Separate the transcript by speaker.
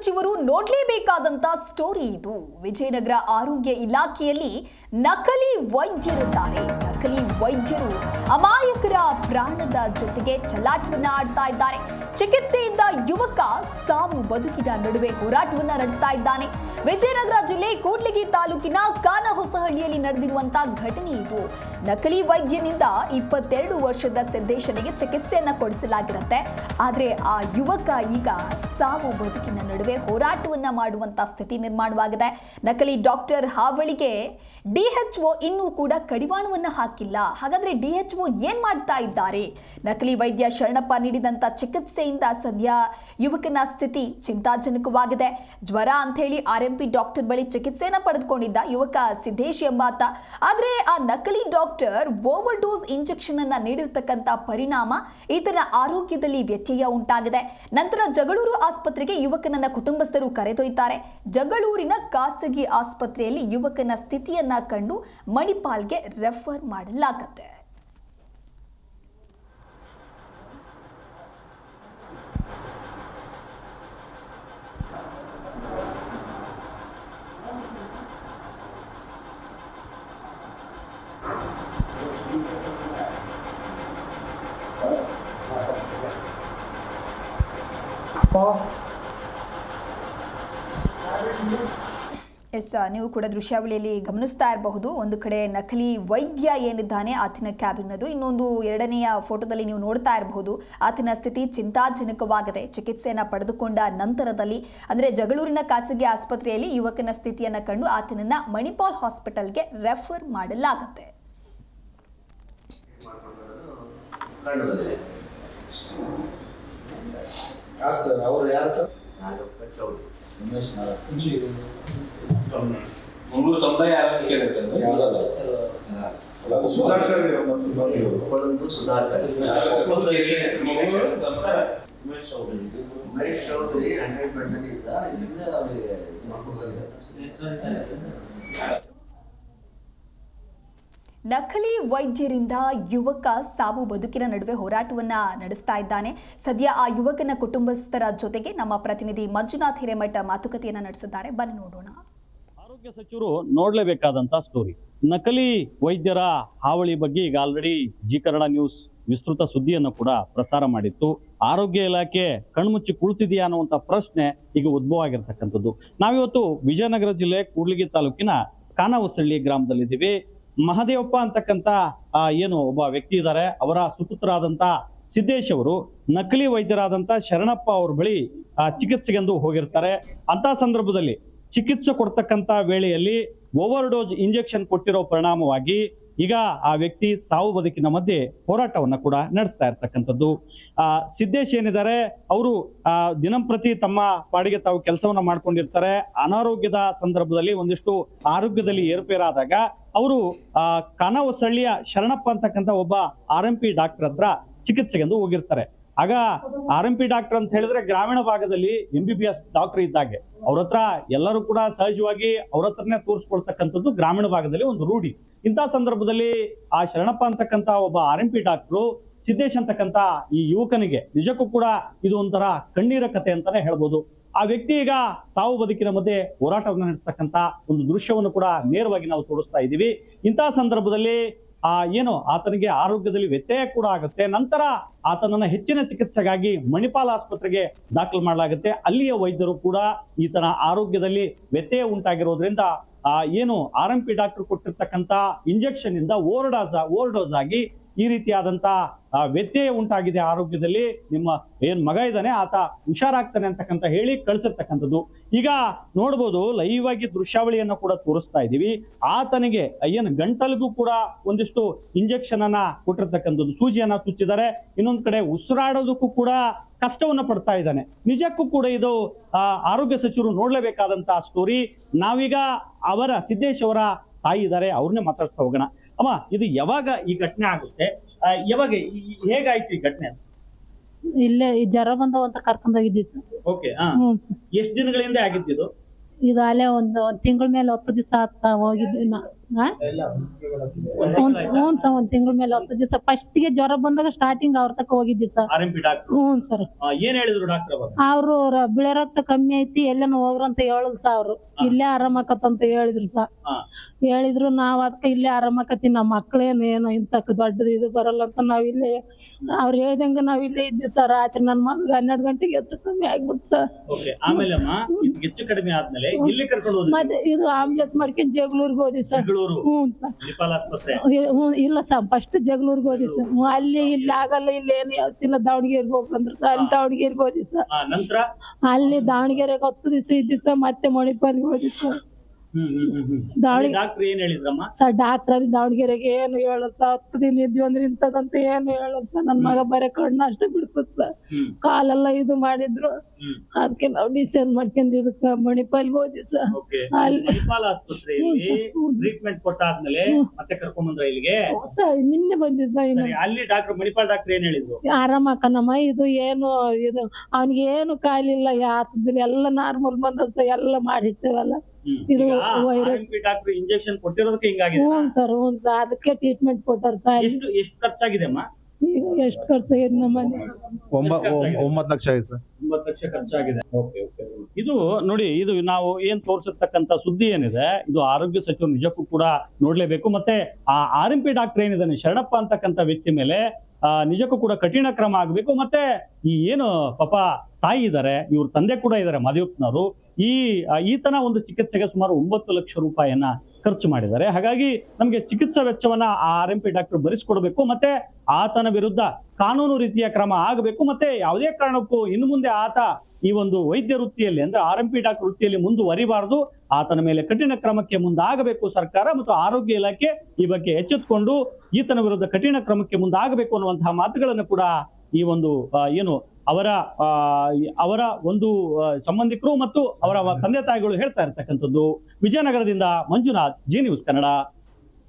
Speaker 1: ಸಚಿವರು ನೋಡಲೇಬೇಕಾದಂತ ಸ್ಟೋರಿ ಇದು. ವಿಜಯನಗರ ಆರೋಗ್ಯ ಇಲಾಖೆಯಲ್ಲಿ ನಕಲಿ ವೈದ್ಯರಿದ್ದಾರೆ. ನಕಲಿ ವೈದ್ಯರು ಅಮಾಯಕರ ಪ್ರಾಣದ ಜೊತೆಗೆ ಚಲಾಟವನ್ನ ಆಡ್ತಾ ಇದ್ದಾರೆ. ಚಿಕಿತ್ಸೆಯಿಂದ ಯುವಕ ಸಾವು ಬದುಕಿದ ನಡುವೆ ಹೋರಾಟವನ್ನ ನಡೆಸ್ತಾ ಇದ್ದಾನೆ. ವಿಜಯನಗರ ಜಿಲ್ಲೆ ಕೂಡ್ಲಿಗಿ ತಾಲೂಕಿನ ಕಾನಹೊಸಹಳ್ಳಿಯಲ್ಲಿ ನಡೆದಿರುವಂತಹ ಘಟನೆ ಇದು. ನಕಲಿ ವೈದ್ಯನಿಂದ ಇಪ್ಪತ್ತೆರಡು ವರ್ಷದ ಸಿದ್ದೇಶನಿಗೆ ಚಿಕಿತ್ಸೆಯನ್ನ ಕೊಡಿಸಲಾಗಿರುತ್ತೆ. ಆದ್ರೆ ಆ ಯುವಕ ಈಗ ಸಾವು ಬದುಕಿನ ನಡುವೆ ಹೋರಾಟವನ್ನ ಮಾಡುವಂತ ಸ್ಥಿತಿ ನಿರ್ಮಾಣವಾಗಿದೆ. ನಕಲಿ ಡಾಕ್ಟರ್ ಹಾವಳಿಗೆ ಡಿಎಚ್ಒ ಇನ್ನೂ ಕೂಡ ಕಡಿವಾಣವನ್ನ ಹಾಕಿಲ್ಲ. ಹಾಗಾದ್ರೆ ಡಿಎಚ್ಒ ಏನ್ ಮಾಡ್ತಾ ಇದ್ದಾರೆ? ನಕಲಿ ವೈದ್ಯ ಶರಣಪ್ಪ ನೀಡಿದಂತ ಚಿಕಿತ್ಸೆಯಿಂದ ಸದ್ಯ ಯುವಕನ ಸ್ಥಿತಿ ಚಿಂತಾಜನಕವಾಗಿದೆ. ಜ್ವರ ಅಂತ ಹೇಳಿ ಆರ್ ಎಂ ಪಿ ಡಾಕ್ಟರ್ ಬಳಿ ಚಿಕಿತ್ಸೆಯನ್ನು ಪಡೆದುಕೊಂಡಿದ್ದ ಯುವಕ ಸಿದ್ದೇಶ್ ಎಂಬಾತ. ಆದರೆ ಆ ನಕಲಿ ಡಾಕ್ಟರ್ ಓವರ್ ಡೋಸ್ ಇಂಜೆಕ್ಷನ್ ಅನ್ನ ನೀಡಿರ್ತಕ್ಕಂಥ ಪರಿಣಾಮ ಈತನ ಆರೋಗ್ಯದಲ್ಲಿ ವ್ಯತ್ಯಯ ಉಂಟಾಗಿದೆ. ನಂತರ ಜಗಳೂರು ಆಸ್ಪತ್ರೆಗೆ ಯುವಕನನ್ನ ಕುಟುಂಬಸ್ಥರು ಕರೆದೊಯ್ತಾರೆ. ಜಗಳೂರಿನ ಖಾಸಗಿ ಆಸ್ಪತ್ರೆಯಲ್ಲಿ ಯುವಕನ ಸ್ಥಿತಿಯನ್ನ ಕಂಡು ಮಣಿಪಾಲ್ಗೆ ರೆಫರ್ ಮಾಡಲಾಗುತ್ತೆ. ಎಸ್ ನೀವು ಕೂಡ ದೃಶ್ಯಾವಳಿಯಲ್ಲಿ ಗಮನಿಸ್ತಾ ಇರಬಹುದು. ಒಂದು ಕಡೆ ನಕಲಿ ವೈದ್ಯ ಏನಿದ್ದಾನೆ ಆತನ ಕ್ಯಾಬಿನ್ ಅದು ಇನ್ನೊಂದು ಎರಡನೆಯ ಫೋಟೋದಲ್ಲಿ ನೀವು ನೋಡ್ತಾ ಇರಬಹುದು. ಆತನ ಸ್ಥಿತಿ ಚಿಂತಾಜನಕವಾಗಿದೆ. ಚಿಕಿತ್ಸೆಯನ್ನು ಪಡೆದುಕೊಂಡ ನಂತರದಲ್ಲಿ ಅಂದರೆ ಜಗಳೂರಿನ ಖಾಸಗಿ ಆಸ್ಪತ್ರೆಯಲ್ಲಿ ಯುವಕನ ಸ್ಥಿತಿಯನ್ನು ಕಂಡು ಆತನನ್ನು ಮಣಿಪಾಲ್ ಹಾಸ್ಪಿಟಲ್ಗೆ ರೆಫರ್ ಮಾಡಲಾಗುತ್ತೆ.
Speaker 2: ಅವರು ಉಮೇಶ್ ನಾಗಪ್ಪ.
Speaker 3: ಮಂಗಳೂರು ಸಮುದಾಯ ಆರೋಗ್ಯ ಕೇಂದ್ರ ಸರ್
Speaker 2: ಯಾವ್ದಲ್ಲ ಸುಧಾಕರ್ ಮತ್ತು
Speaker 4: ಕೊಳಂದು ಸುಧಾಕರ್
Speaker 3: ಮಂಗಳೂರು ಉಮೇಶ್ ಚೌಧರಿ.
Speaker 4: ಉಮೇಶ್ ಚೌಧರಿ ಹಂಡ್ರೆಡ್ ಅಲ್ಲಿ ಇದ್ದ ಇಲ್ಲಿಂದ ಅವರಿಗೆ ಮಕ್ಕಳು
Speaker 1: ನಕಲಿ ವೈದ್ಯರಿಂದ ಯುವಕ ಸಾವು ಬದುಕಿನ ನಡುವೆ ಹೋರಾಟವನ್ನ ನಡೆಸ್ತಾ ಇದ್ದಾನೆ. ಸದ್ಯ ಆ ಯುವಕನ ಕುಟುಂಬಸ್ಥರ ಜೊತೆಗೆ ನಮ್ಮ ಪ್ರತಿನಿಧಿ ಮಂಜುನಾಥ್ ಹಿರೇಮಠ ಮಾತುಕತೆಯನ್ನ ನಡೆಸಿದ್ದಾರೆ. ಬನ್ನಿ ನೋಡೋಣ.
Speaker 5: ಆರೋಗ್ಯ ಸಚಿವರು ನೋಡಲೇಬೇಕಾದಂತಹ ಸ್ಟೋರಿ ನಕಲಿ ವೈದ್ಯರ ಹಾವಳಿ ಬಗ್ಗೆ ಈಗ ಆಲ್ರೆಡಿ ಜಿ ಕನ್ನಡ ನ್ಯೂಸ್ ವಿಸ್ತೃತ ಸುದ್ದಿಯನ್ನು ಕೂಡ ಪ್ರಸಾರ ಮಾಡಿತ್ತು. ಆರೋಗ್ಯ ಇಲಾಖೆ ಕಣ್ಮುಚ್ಚಿ ಕುಳಿತಿದೆಯಾ ಅನ್ನುವಂತ ಪ್ರಶ್ನೆ ಈಗ ಉದ್ಭವ ಆಗಿರ್ತಕ್ಕಂಥದ್ದು ನಾವಿವತ್ತು ವಿಜಯನಗರ ಜಿಲ್ಲೆ ಕೂಡ್ಲಿಗಿ ತಾಲೂಕಿನ ಕಾನವಸಳ್ಳಿ ಗ್ರಾಮದಲ್ಲಿದ್ದೀವಿ. ಮಹದೇವಪ್ಪ ಅಂತಕ್ಕಂತ ಏನು ಒಬ್ಬ ವ್ಯಕ್ತಿ ಇದ್ದಾರೆ ಅವರ ಸುಪುತ್ರರಾದಂತ ಸಿದ್ದೇಶ್ ಅವರು ನಕಲಿ ವೈದ್ಯರಾದಂತ ಶರಣಪ್ಪ ಅವ್ರ ಬಳಿ ಆ, ಚಿಕಿತ್ಸೆಗೆಂದು ಹೋಗಿರ್ತಾರೆ. ಅಂತ ಸಂದರ್ಭದಲ್ಲಿ ಚಿಕಿತ್ಸೆ ಕೊಡ್ತಕ್ಕಂತ ವೇಳೆಯಲ್ಲಿ ಓವರ್ ಡೋಸ್ ಇಂಜೆಕ್ಷನ್ ಕೊಟ್ಟಿರೋ ಪರಿಣಾಮವಾಗಿ ಈಗ ಆ ವ್ಯಕ್ತಿ ಸಾವು ಬದುಕಿನ ಮಧ್ಯೆ ಹೋರಾಟವನ್ನು ಕೂಡ ನಡೆಸ್ತಾ ಇರ್ತಕ್ಕಂಥದ್ದು. ಆ, ಸಿದ್ದೇಶ್ ಏನಿದ್ದಾರೆ, ಅವರು, ಆ ದಿನಂಪ್ರತಿ ತಮ್ಮ ಪಾಡಿಗೆ ತಾವು ಕೆಲಸವನ್ನ ಮಾಡ್ಕೊಂಡಿರ್ತಾರೆ. ಅನಾರೋಗ್ಯದ ಸಂದರ್ಭದಲ್ಲಿ ಒಂದಿಷ್ಟು ಆರೋಗ್ಯದಲ್ಲಿ ಏರುಪೇರಾದಾಗ ಅವರು, ಆ, ಕನವಸಳ್ಳಿಯ ಶರಣಪ್ಪ ಅಂತಕ್ಕಂಥ ಒಬ್ಬ ಆರ್ ಎಂ ಪಿ ಡಾಕ್ಟರ್ ಹತ್ರ ಚಿಕಿತ್ಸೆಗೆಂದು ಹೋಗಿರ್ತಾರೆ. ಆಗ ಆರ್ ಎಂ ಪಿ ಡಾಕ್ಟರ್ ಅಂತ ಹೇಳಿದ್ರೆ ಗ್ರಾಮೀಣ ಭಾಗದಲ್ಲಿ M B B S doctor ಇದ್ದಾಗೆ. ಅವ್ರ ಹತ್ರ ಎಲ್ಲರೂ ಕೂಡ ಸಹಜವಾಗಿ ಅವ್ರ ಹತ್ರನೇ ತೋರಿಸ್ಕೊಳ್ತಕ್ಕಂಥದ್ದು ಗ್ರಾಮೀಣ ಭಾಗದಲ್ಲಿ ಒಂದು ರೂಢಿ. ಇಂಥ ಸಂದರ್ಭದಲ್ಲಿ ಆ ಶರಣಪ್ಪ ಅಂತಕ್ಕಂಥ ಒಬ್ಬ R M P doctor Siddesh ಅಂತಕ್ಕಂಥ ಈ ಯುವಕನಿಗೆ ನಿಜಕ್ಕೂ ಕೂಡ ಇದು ಒಂಥರ ಕಣ್ಣೀರ ಕಥೆ ಅಂತಾನೆ ಹೇಳ್ಬೋದು. ಆ ವ್ಯಕ್ತಿ ಈಗ ಸಾವು ಬದುಕಿನ ಮಧ್ಯೆ ಹೋರಾಟವನ್ನು ನಡೆಸ್ತಕ್ಕಂಥ ಒಂದು ದೃಶ್ಯವನ್ನು ಕೂಡ ನೇರವಾಗಿ ನಾವು ತೋರಿಸ್ತಾ ಇದ್ದೀವಿ. ಇಂತಹ ಸಂದರ್ಭದಲ್ಲಿ ಆ ಏನು ಆತನಿಗೆ ಆರೋಗ್ಯದಲ್ಲಿ ವ್ಯತ್ಯಯ ಕೂಡ ಆಗುತ್ತೆ. ನಂತರ ಆತನನ್ನ ಹೆಚ್ಚಿನ ಚಿಕಿತ್ಸೆಗಾಗಿ ಮಣಿಪಾಲ್ ಆಸ್ಪತ್ರೆಗೆ ದಾಖಲು ಮಾಡಲಾಗುತ್ತೆ. ಅಲ್ಲಿಯ ವೈದ್ಯರು ಕೂಡ ಈತನ ಆರೋಗ್ಯದಲ್ಲಿ ವ್ಯತ್ಯಯ ಉಂಟಾಗಿರೋದ್ರಿಂದ, ಆ ಏನು ಆರ್ ಎಂ ಪಿ ಡಾಕ್ಟರ್ ಕೊಟ್ಟಿರ್ತಕ್ಕಂತ ಇಂಜೆಕ್ಷನ್ ಇಂದ ಓವರ್ಡೋಸ್ ಓವರ್ಡೋಸ್ ಆಗಿ ಈ ರೀತಿಯಾದಂತ ವ್ಯತ್ಯಯ ಉಂಟಾಗಿದೆ ಆರೋಗ್ಯದಲ್ಲಿ. ನಿಮ್ಮ ಏನ್ ಮಗ ಇದ್ದಾನೆ, ಆತ ಹುಷಾರಾಗ್ತಾನೆ ಅಂತಕ್ಕಂಥ ಹೇಳಿ ಕಳಿಸಿರ್ತಕ್ಕಂಥದ್ದು. ಈಗ ನೋಡ್ಬೋದು ಲೈವ್ ಆಗಿ ದೃಶ್ಯಾವಳಿಯನ್ನ ಕೂಡ ತೋರಿಸ್ತಾ ಇದೀವಿ ಆತನಿಗೆ, ಏನು ಗಂಟಲಿಗೂ ಕೂಡ ಒಂದಿಷ್ಟು ಇಂಜೆಕ್ಷನ್ ಅನ್ನ ಕೊಟ್ಟಿರ್ತಕ್ಕಂಥದ್ದು. ಸೂಜಿಯನ್ನ ಚುಚ್ಚಿದ್ದಾರೆ ಇನ್ನೊಂದ್ ಕಡೆ ಉಸಿರಾಡೋದಕ್ಕೂ ಕೂಡ ಕಷ್ಟವನ್ನ ಪಡ್ತಾ ಇದ್ದಾನೆ. ನಿಜಕ್ಕೂ ಕೂಡ ಇದು ಆರೋಗ್ಯ ಸಚಿವರು ನೋಡ್ಲೇಬೇಕಾದಂತಹ ಸ್ಟೋರಿ ನಾವೀಗ ಅವರ ಸಿದ್ದೇಶ್ ಅವರ ತಾಯಿ ಇದ್ದಾರೆ, ಅವ್ರನ್ನೇ ಮಾತಾಡ್ತಾ ಹೋಗೋಣ. ಅಮ್ಮ ಇದು ಯಾವಾಗ ಈ ಘಟನೆ ಆಗುತ್ತೆ? ಆ, ಯಾವಾಗ ಈ- ಈ- ಹೇಗಾಯ್ತು ಈ ಘಟನೆ?
Speaker 6: ಇಲ್ಲೇ ಈ ಜ್ವರ ಬಂದವ ಅಂತ ಕರ್ಕೊಂಡ್ ಹೋಗಿದ್ವಿ ಸರ್.
Speaker 5: ಓಕೆ
Speaker 6: ಹ್ಞೂ ಸರ್.
Speaker 5: ಎಷ್ಟು ದಿನಗಳಿಂದ ಆಗಿದ್ದು ಇದು?
Speaker 6: ಇದು ಅಲ್ಲೇ ಒಂದು ತಿಂಗಳ ಮೇಲೆ ಹತ್ತು ದಿವಸ ಆತ್ ಸರ್ ಹೋಗಿದ್ವಿ ನಾ ಹಾ? ಹ್ಞೂ ಸರ್ ಒಂದ್ ತಿಂಗಳ ಮೇಲೆ ಹತ್ತು ದಿವಸ. ಫಸ್ಟ್ಗೆ ಜ್ವರ ಬಂದಾಗ ಸ್ಟಾರ್ಟಿಂಗ್ ಅವ್ರ ತಕ ಹೋಗಿದ್ವಿ sir.
Speaker 5: R M P doctor
Speaker 6: ಹ್ಞೂ ಸರ್.
Speaker 5: ಏನ್ ಹೇಳಿದ್ರು ಡಾಕ್ಟರ್
Speaker 6: ಅವರು ಅವ್ರು ಬಿಳೆ ರಕ್ತ ಕಮ್ಮಿ ಐತಿ ಎಲ್ಲೇನು ಹೋಗ್ರು ಅಂತ ಹೇಳಿದ್ರು ಸಾ ಅವ್ರು. ಇಲ್ಲೇ ಆರಾಮಕತ್ತಂತ ಹೇಳಿದ್ರು ಸಾ
Speaker 5: ಹಾ.
Speaker 6: ಹೇಳಿದ್ರು ನಾವ್ ಅದಕ್ಕೆ ಇಲ್ಲೇ ಆರಾಮಕತ್ತೀವಿ ನಮ್ಮ ಮಕ್ಳೇನು ಏನು ಇಂತ ದೊಡ್ಡದು ಇದು ಬರಲ್ಲ ಅಂತ ನಾವ್ ಇಲ್ಲೇ ಅವ್ರು ಹೇಳ್ದಂಗ ನಾವ್ ಇಲ್ಲೇ ಇದ್ವಿ ಸರ್. ರಾತ್ರಿ ನನ್ ಮಗ ಹನ್ನೆರಡು ಗಂಟೆಗೆ ಹೆಚ್ಚು ಕಮ್ಮಿ ಆಗ್ಬಿಟ್ಟು ಸರ್.
Speaker 5: ಓಕೆ ಆಮೇಲೆ ಅಮ್ಮ ಹೆಚ್ಚು ಕಡಿಮೆ ಆದ್ಮೇಲೆ ಇಲ್ಲಿ ಕರ್ಕೊಂಡು ಹೋದ್ರಿ?
Speaker 6: ಮತ್ತೆ ಇದು ಆಂಬುಲೆನ್ಸ್ ಮಾಡ್ಕೊಂಡು ಜಗಳೂರ್ಗೆ ಹೋದ್ವಿ ಸರ್.
Speaker 5: ಬೆಂಗಳೂರು ಆಸ್ಪತ್ರೆ.
Speaker 6: ಹ್ಞೂ ಇಲ್ಲ ಸರ್ ಫಸ್ಟ್ ಜಗಳೂರ್ಗ್ ಹೋದಿ ಸರ್ ಹ್ಞೂ ಅಲ್ಲಿ ಇಲ್ಲಿ ಆಗಲ್ಲ ಇಲ್ಲಿ ಏನು ಇಲ್ಲ ದಾವಣಗೆರೆಗೆ ಹೋಗ್ಬಂದ್ರು ಸರ್ ಅಲ್ಲಿ ದಾವಣಗೆರೆಗೆ ಹೋದಿ ಸರ್
Speaker 5: ನಂತರ?
Speaker 6: ಅಲ್ಲಿ ದಾವಣಗೆರೆಗೆ ಹತ್ತು ದಿವಸ ಇದ್ದಿ ಸರ್ ಮತ್ತೆ ಮಣಿಪಾಲ್ಗೆ ಹೋದಿ ಸರ್
Speaker 5: ಡಾಕ್ಟರ್ ಏನ್ ಹೇಳಿದ್ರಮ್ಮ?
Speaker 6: ಸರ್ ಡಾಕ್ಟರ್ ದಾವಣಗೆರೆಗೆ ಏನು ಹೇಳಲ್ಲ ಸರ್ ಹತ್ತು ದಿನ ಇದ್ವಿ ಅಂದ್ರೆ ಇಂಥದಂತ ಏನು ಹೇಳೋದ್ ಸರ್ ನನ್ ಮಗ ಬರೀ ಕಣ್ಣು ಅಷ್ಟೇ ಬಿಡ್ತದ ಸರ್ ಕಾಲೆಲ್ಲ ಇದು ಮಾಡಿದ್ರು. ಅದಕ್ಕೆ ನಾವು ಡಿಸೈನ್ ಮಾಡ್ಕೊಂಡ್ ಇದಕ್ಕ ಮಣಿಪಾಲ್ಗೆ ಹೋದ್ವಿ ಸರ್ ಅಲ್ಲಿ-
Speaker 5: ಮಣಿಪಾಲ್ ಆಸ್ಪತ್ರೆಯಲ್ಲಿ. ಟ್ರೀಟ್ಮೆಂಟ್ ಕೊಟ್ಟಾದ್ಮೇಲೆ ಮತ್ತೆ ಕರ್ಕೊಂಡ್ ಬಂದ್ರ ಇಲ್ಲಿಗೆ?
Speaker 6: ಸರ್ ನಿನ್ನೆ ಬಂದಿದ್ದ ಇನ್ನು.
Speaker 5: ಅಲ್ಲಿ ಡಾಕ್ಟರ್ ಮಣಿಪಾಲ್ ಡಾಕ್ಟರ್ ಏನ್ ಹೇಳಿದ್ರು?
Speaker 6: ಆರಾಮಕ್ಕನಮ್ಮ ಇದು ಏನು ಇದು ಅವ್ನಿಗೆ ಏನು ಕಾಯಿಲಿಲ್ಲ ಯಾತದಿಲ್ಲ ಎಲ್ಲ ನಾರ್ಮಲ್ ಬಂದ ಎಲ್ಲ ಮಾಡಿರ್ತೇವಲ್ಲ. ಇದು ವೈರಸ್
Speaker 5: ಡಾಕ್ಟರ್ ಇಂಜೆಕ್ಷನ್ ಕೊಟ್ಟಿರೋದಕ್ಕೆ ಹಿಂಗಾಗಿದೆ.
Speaker 6: ಹ್ಞೂ ಸರ್ ಹ್ಞೂ ಸರ್ ಅದಕ್ಕೆ ಟ್ರೀಟ್ಮೆಂಟ್ ಕೊಟ್ಟಾರ ಸರ್.
Speaker 5: ಎಷ್ಟು ಎಷ್ಟು ಖರ್ಚಾಗಿದೆ ಅಮ್ಮ?
Speaker 6: ಈಗ ಎಷ್ಟು ಖರ್ಚು ಆಗಿದೆ ನಮ್ಮನೆ
Speaker 2: ಒಂಬ- ಒಂ- ಒಂಬತ್ತು ಲಕ್ಷ ಆಯ್ತು ಸರ್.
Speaker 5: ಒಂಬತ್ತು ಲಕ್ಷ ಖರ್ಚಾಗಿದೆ. ಇದು ನೋಡಿ ಇದು ನಾವು ಏನ್ ತೋರಿಸಿರ್ತಕ್ಕಂತ ಸುದ್ದಿ ಏನಿದೆ ಇದು ಆರೋಗ್ಯ ಸಚಿವರು ನಿಜಕ್ಕೂ ಕೂಡ ನೋಡ್ಲೇಬೇಕು. ಮತ್ತೆ ಆ ಆರ್ ಎಂ ಪಿ ಡಾಕ್ಟರ್ ಏನಿದ್ದಾನೆ ಶರಣಪ್ಪ ಅಂತಕ್ಕಂತ ವ್ಯಕ್ತಿ ಮೇಲೆ ಆ, ನಿಜಕ್ಕೂ ಕೂಡ ಕಠಿಣ ಕ್ರಮ ಆಗಬೇಕು. ಮತ್ತೆ ಈ ಏನು ಪಾಪ ತಾಯಿ ಇದ್ದಾರೆ ಇವ್ರ ತಂದೆ ಕೂಡ ಇದ್ದಾರೆ ಮದಿಯುಕ್ನವರು ಈ ಈತನ ಒಂದು ಚಿಕಿತ್ಸೆಗೆ ಸುಮಾರು ಒಂಬತ್ತು ಲಕ್ಷ ರೂಪಾಯಿಯನ್ನ ಖರ್ಚು ಮಾಡಿದ್ದಾರೆ. ಹಾಗಾಗಿ ನಮಗೆ ಚಿಕಿತ್ಸಾ ವೆಚ್ಚವನ್ನ ಆ ಆರ್ ಎಂ ಪಿ ಡಾಕ್ಟರ್ ಭರಿಸಿಕೊಡ್ಬೇಕು, ಮತ್ತೆ ಆತನ ವಿರುದ್ಧ ಕಾನೂನು ರೀತಿಯ ಕ್ರಮ ಆಗಬೇಕು, ಮತ್ತೆ ಯಾವುದೇ ಕಾರಣಕ್ಕೂ ಇನ್ನು ಮುಂದೆ ಆತ ಈ ಒಂದು ವೈದ್ಯ ವೃತ್ತಿಯಲ್ಲಿ ಅಂದ್ರೆ ಆರ್ ಎಂ ಪಿ ಡಾಕ್ಟರ್ ವೃತ್ತಿಯಲ್ಲಿ ಮುಂದುವರಿಬಾರದು, ಆತನ ಮೇಲೆ ಕಠಿಣ ಕ್ರಮಕ್ಕೆ ಮುಂದಾಗಬೇಕು ಸರ್ಕಾರ ಮತ್ತು ಆರೋಗ್ಯ ಇಲಾಖೆ ಈ ಬಗ್ಗೆ ಎಚ್ಚೆತ್ತುಕೊಂಡು ಈತನ ವಿರುದ್ಧ ಕಠಿಣ ಕ್ರಮಕ್ಕೆ ಮುಂದಾಗಬೇಕು ಅನ್ನುವಂತಹ ಮಾತುಗಳನ್ನು ಕೂಡ ಈ ಒಂದು ಏನು ಅವರ ಅವರ ಒಂದು ಸಂಬಂಧಿಕರು ಮತ್ತು ಅವರ ತಂದೆ ತಾಯಿಗಳು ಹೇಳ್ತಾ ಇರ್ತಕ್ಕಂಥದ್ದು ವಿಜಯನಗರದಿಂದ ಮಂಜುನಾಥ್, ಜಿ ನ್ಯೂಸ್ ಕನ್ನಡ.